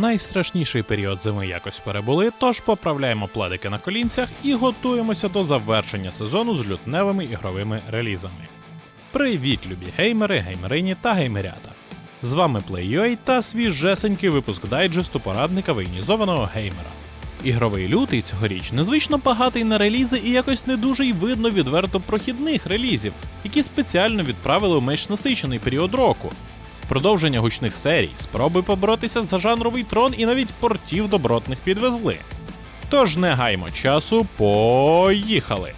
Найстрашніший період зими якось перебули, тож поправляємо пледики на колінцях і готуємося до завершення сезону з лютневими ігровими релізами. Привіт, любі геймери, геймерині та геймерята! З вами PlayUA та свіжесенький випуск дайджесту порадника воєнізованого геймера. Ігровий лютий цьогоріч незвично багатий на релізи і якось не дуже й видно відверто прохідних релізів, які спеціально відправили у менш насичений період року. Продовження гучних серій, спроби поборотися за жанровий трон і навіть портів добротних підвезли. Тож не гаймо часу, поїхали!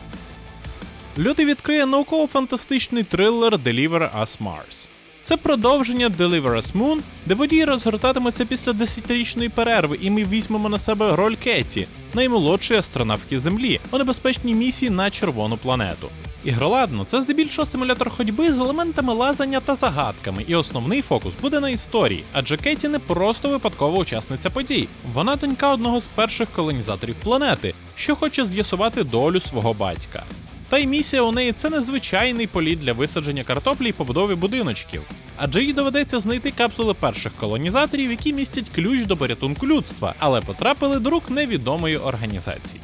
Лютий відкриє науково-фантастичний трилер Deliver Us Mars. Це продовження Deliver Us Moon, де події розгортатимуться після десятирічної перерви, і ми візьмемо на себе роль Кеті, наймолодшої астронавтки Землі, у небезпечній місії на червону планету. Ігроладно, це здебільшого симулятор ходьби з елементами лазання та загадками, і основний фокус буде на історії, адже Кеті не просто випадкова учасниця подій, вона донька одного з перших колонізаторів планети, що хоче з'ясувати долю свого батька. Та й місія у неї це незвичайний політ для висадження картоплі і побудови будиночків, адже їй доведеться знайти капсули перших колонізаторів, які містять ключ до порятунку людства, але потрапили до рук невідомої організації.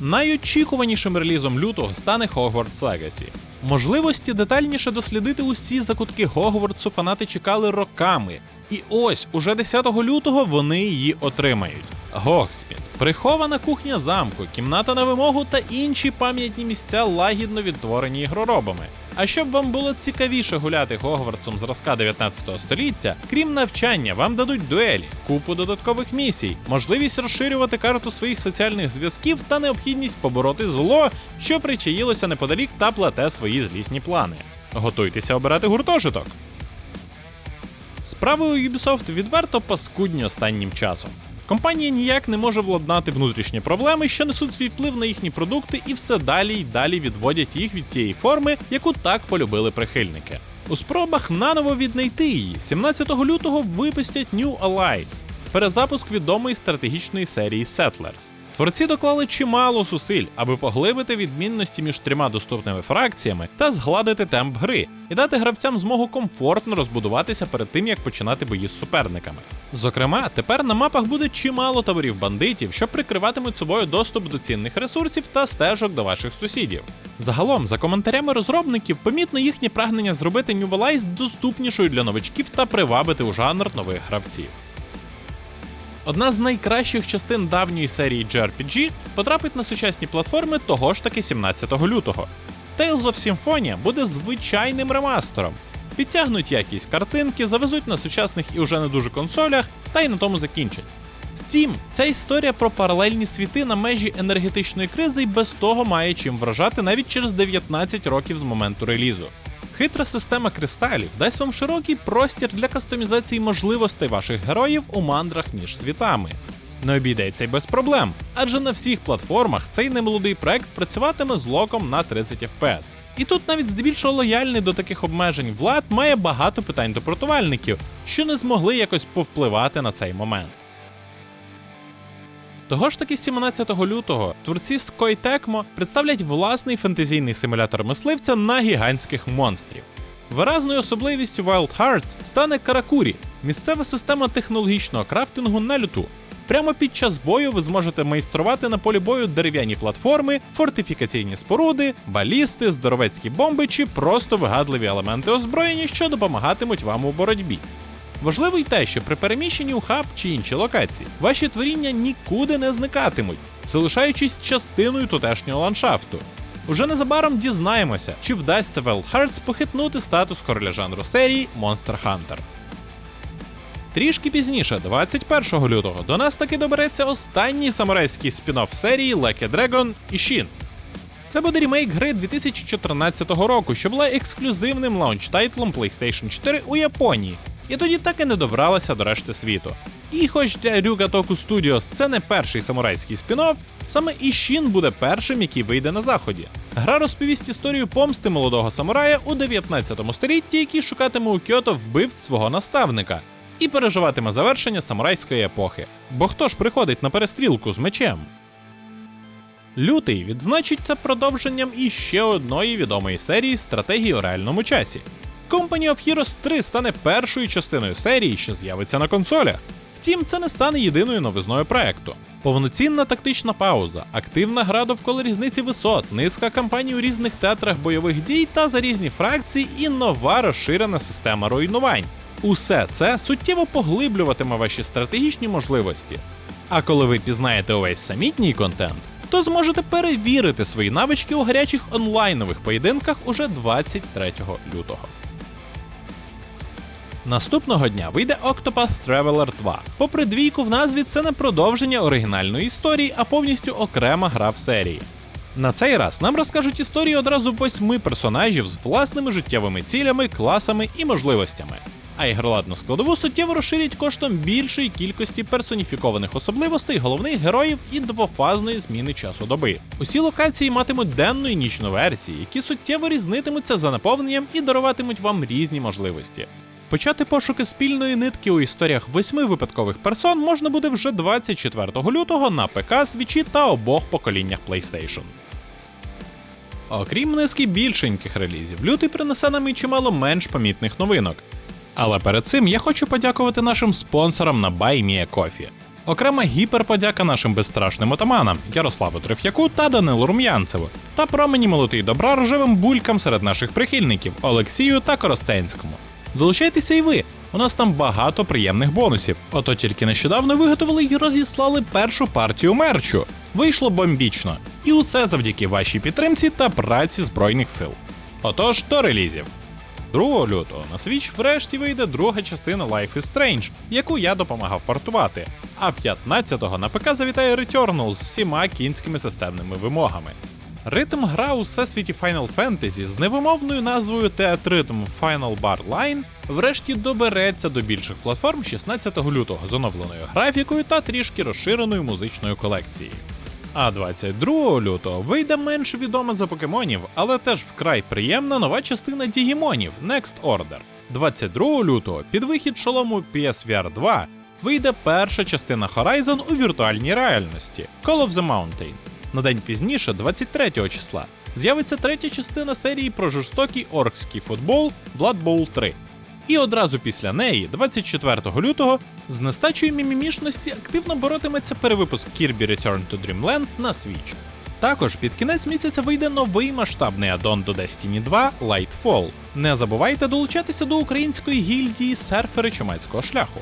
Найочікуванішим релізом лютого стане Hogwarts Legacy. Можливості детальніше дослідити усі закутки Гогвардсу фанати чекали роками. І ось уже 10 лютого вони її отримають. Гогсміт, прихована кухня замку, кімната на вимогу та інші пам'ятні місця лагідно відтворені ігроробами. А щоб вам було цікавіше гуляти Гогвартсом зразка 19 століття, крім навчання, вам дадуть дуелі, купу додаткових місій, можливість розширювати карту своїх соціальних зв'язків та необхідність побороти зло, що причаїлося неподалік та плете свої злісні плани. Готуйтеся обирати гуртожиток. Справою Ubisoft відверто паскудні останнім часом. Компанія ніяк не може владнати внутрішні проблеми, що несуть свій вплив на їхні продукти, і все далі й далі відводять їх від тієї форми, яку так полюбили прихильники. У спробах наново віднайти її 17 лютого випустять New Allies – перезапуск відомої стратегічної серії Settlers. Творці доклали чимало зусиль, аби поглибити відмінності між трьома доступними фракціями та згладити темп гри і дати гравцям змогу комфортно розбудуватися перед тим, як починати бої з суперниками. Зокрема, тепер на мапах буде чимало таборів бандитів, що прикриватимуть собою доступ до цінних ресурсів та стежок до ваших сусідів. Загалом, за коментарями розробників, помітно їхнє прагнення зробити New Allies доступнішою для новачків та привабити у жанр нових гравців. Одна з найкращих частин давньої серії JRPG потрапить на сучасні платформи того ж таки 17 лютого. Tales of Symphonia буде звичайним ремастером. Підтягнуть якість картинки, завезуть на сучасних і вже не дуже консолях, та й на тому закінчать. Втім, ця історія про паралельні світи на межі енергетичної кризи й без того має чим вражати навіть через 19 років з моменту релізу. Хитра система кристалів дасть вам широкий простір для кастомізації можливостей ваших героїв у мандрах між світами. Не обійдеться й без проблем, адже на всіх платформах цей немолодий проект працюватиме з локом на 30 FPS. І тут навіть здебільшого лояльний до таких обмежень влад має багато питань до портувальників, що не змогли якось повпливати на цей момент. Того ж таки 17 лютого творці Koei Tecmo представлять власний фентезійний симулятор мисливця на гігантських монстрів. Виразною особливістю Wild Hearts стане Каракурі місцева система технологічного крафтингу на люту. Прямо під час бою ви зможете майструвати на полі бою дерев'яні платформи, фортифікаційні споруди, балісти, здоровецькі бомби чи просто вигадливі елементи озброєння, що допомагатимуть вам у боротьбі. Важливо й те, що при переміщенні у хаб чи інші локації ваші творіння нікуди не зникатимуть, залишаючись частиною тутешнього ландшафту. Уже незабаром дізнаємося, чи вдасться Wild Hearts похитнути статус короля жанру серії Monster Hunter. Трішки пізніше, 21 лютого, до нас таки добереться останній самурайський спін-офф серії Lucky Dragon Ishin. Це буде ремейк гри 2014 року, що була ексклюзивним лаунч-тайтлом PlayStation 4 у Японії, і тоді так і не добралася до решти світу. І хоч для Ryuga Toku Studios це не перший самурайський спін-офф, саме Ішін буде першим, який вийде на заході. Гра розповість історію помсти молодого самурая у 19 столітті, який шукатиме у Кьото вбивць свого наставника, і переживатиме завершення самурайської епохи. Бо хто ж приходить на перестрілку з мечем? Лютий відзначиться продовженням іще одної відомої серії стратегії у реальному часі. Company of Heroes 3 стане першою частиною серії, що з'явиться на консолях. Втім, це не стане єдиною новизною проекту. Повноцінна тактична пауза, активна гра довкола різниці висот, низка кампаній у різних театрах бойових дій та за різні фракції і нова розширена система руйнувань. Усе це суттєво поглиблюватиме ваші стратегічні можливості. А коли ви пізнаєте увесь самітній контент, то зможете перевірити свої навички у гарячих онлайнових поєдинках уже 23 лютого. Наступного дня вийде Octopath Traveler 2. Попри двійку в назві, це не продовження оригінальної історії, а повністю окрема гра в серії. На цей раз нам розкажуть історії одразу восьми персонажів з власними життєвими цілями, класами і можливостями. А ігроладну складову суттєво розширять коштом більшої кількості персоніфікованих особливостей головних героїв і двофазної зміни часу доби. Усі локації матимуть денну і нічну версії, які суттєво різнитимуться за наповненням і даруватимуть вам різні можливості. Почати пошуки спільної нитки у історіях восьми випадкових персон можна буде вже 24 лютого на ПК, Switch та обох поколіннях PlayStation. Окрім низки більшеньких релізів, лютий принесе нам і чимало менш помітних новинок. Але перед цим я хочу подякувати нашим спонсорам на BuyMeACoffee. Окрема гіперподяка нашим безстрашним отаманам Ярославу Треф'яку та Данилу Рум'янцеву, та промені молоти й добра рожевим булькам серед наших прихильників Олексію та Коростенському. Долучайтеся і ви. У нас там багато приємних бонусів. Ото тільки нещодавно виготовили й розіслали першу партію мерчу. Вийшло бомбічно. І усе завдяки вашій підтримці та праці Збройних сил. Отож, до релізів. 2 лютого на Switch врешті вийде друга частина Life is Strange, яку я допомагав портувати. А 15-го на ПК завітає Returnal з всіма кінськими системними вимогами. Ритм гра у всесвіті Final Fantasy з невимовною назвою Theatrhythm Final Bar Line врешті добереться до більших платформ 16 лютого з оновленою графікою та трішки розширеною музичною колекцією. А 22 лютого вийде менш відома за покемонів, але теж вкрай приємна нова частина Дігімонів Next Order. 22 лютого під вихід шолому PSVR 2 вийде перша частина Horizon у віртуальній реальності Call of the Mountain. На день пізніше, 23 числа, з'явиться третя частина серії про жорстокий оркський футбол Blood Bowl 3. І одразу після неї, 24 лютого, з нестачою мімімішності активно боротиметься перевипуск Kirby Return to Dreamland на Switch. Також під кінець місяця вийде новий масштабний аддон до Destiny 2 Lightfall. Не забувайте долучатися до української гільдії серфери чумацького шляху.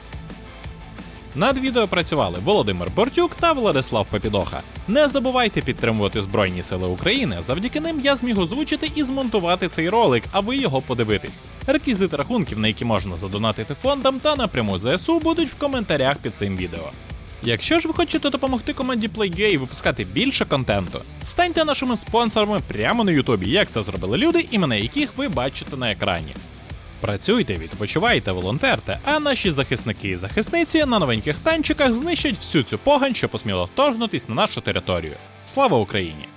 Над відео працювали Володимир Бортюк та Владислав Попідоха. Не забувайте підтримувати Збройні Сили України. Завдяки ним я зміг озвучити і змонтувати цей ролик, а ви його подивитесь. Реквізити рахунків, на які можна задонатити фондам та напряму ЗСУ, будуть в коментарях під цим відео. Якщо ж ви хочете допомогти команді PlayGay випускати більше контенту, станьте нашими спонсорами прямо на Ютубі, як це зробили люди, імена яких ви бачите на екрані. Працюйте, відпочивайте, волонтерте, а наші захисники і захисниці на новеньких танчиках знищать всю цю погань, що посміла вторгнутись на нашу територію. Слава Україні!